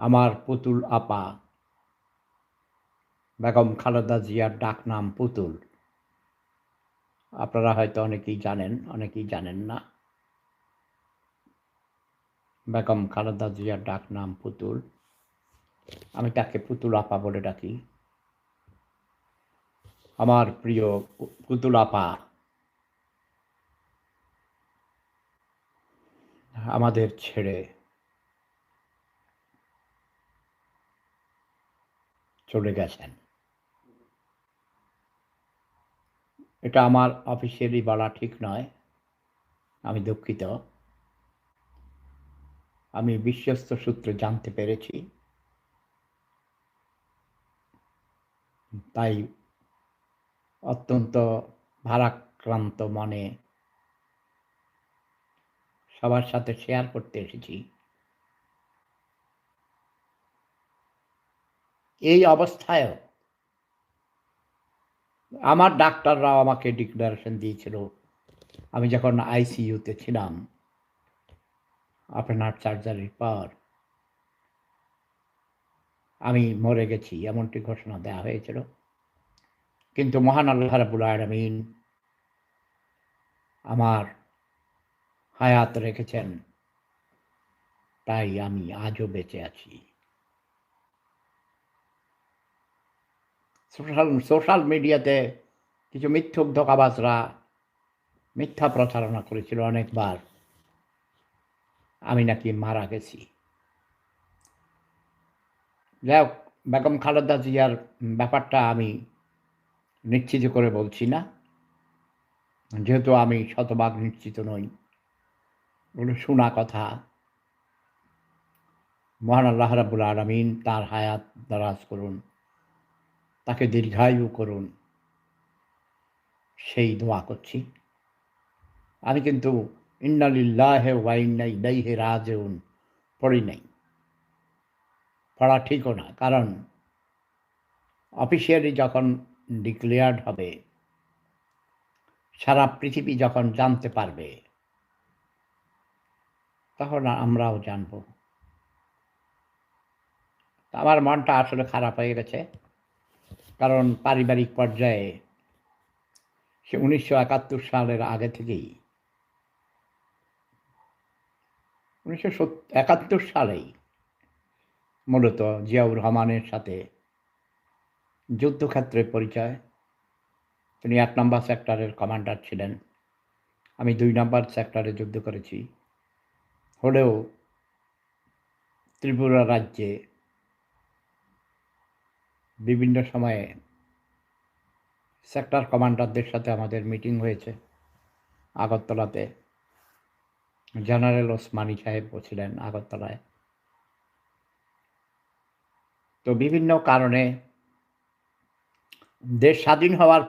আমার পুতুল আপা। বেগম খালেদা জিয়ার ডাক নাম পুতুল। আপনারা হয়তো অনেকেই জানেন অনেকেই জানেন না। বেগম খালেদা জিয়ার ডাক নাম পুতুল। আমি তাকে পুতুল আপা বলে ডাকি। আমার প্রিয় পুতুল আপা। আমাদের ছেড়ে চলে গেছেন। এটা আমার অফিসিয়ালি বলা ঠিক নয়, আমি দুঃখিত। আমি বিশ্বস্ত সূত্রে জানতে পেরেছি। তাই অত্যন্ত ভারাক্রান্ত মনে সবার সাথে শেয়ার করতে এসেছি। এই অবস্থায়ও আমার ডাক্তাররাও আমাকে ডিক্লারেশন দিয়েছিল। আমি যখন আইসিইউতে ছিলাম, আপনার সার্জারির পর আমি মরে গেছি, এমনটি ঘোষণা দেওয়া হয়েছিল। কিন্তু মহান আল্লাহ রাবুল আলমিন আমার হায়াত রেখেছেন, তাই আমি আজও বেঁচে আছি। সোশ্যাল সোশ্যাল মিডিয়াতে কিছু মিথ্যুক ধোকাবাজরা মিথ্যা প্রচারণা করেছিল অনেকবার। আমি নাকি মারা গেছি। যাই হোক, বেগম খালেদা জিয়ার ব্যাপারটা আমি নিশ্চিত করে বলছি না। যেহেতু আমি শতভাগ নিশ্চিত নই। ওগুলো শোনা কথা। মহান আল্লাহ রাবুল আলমিন তার হায়াত দারাজ করুন। তাকে দীর্ঘায়ু করুন। সেই দোয়া করছি। আমি কিন্তু ইন্নালিল্লাহ ওয়াইন্না ইলাইহে রাজেউন পড়ি নাই। পড়া ঠিকও না, কারণ অফিসিয়ালি যখন ডিক্লেয়ার্ড হবে, সারা পৃথিবী যখন জানতে পারবে, তখন আমরাও জানব। আমার মনটা আসলে খারাপ হয়ে গেছে। কারণ পারিবারিক পর্যায়ে সে উনিশশো একাত্তর সালের আগে থেকেই, উনিশশো একাত্তর সালেই মূলত জিয়াউর রহমানের সাথে যুদ্ধক্ষেত্রে পরিচয়। তিনি এক নম্বর সেক্টরের কমান্ডার ছিলেন। আমি দুই নম্বর সেক্টরে যুদ্ধ করেছি। হলেও ত্রিপুরা রাজ্যে বিভিন্ন সময়ে সেক্টর কমান্ডারদের সাথে আমাদের মিটিং হয়েছে আগরতলাতে। জেনারেল ওসমানী সাহেব ছিলেন আগরতলায়। তো বিভিন্ন কারণে দেশ স্বাধীন হওয়ার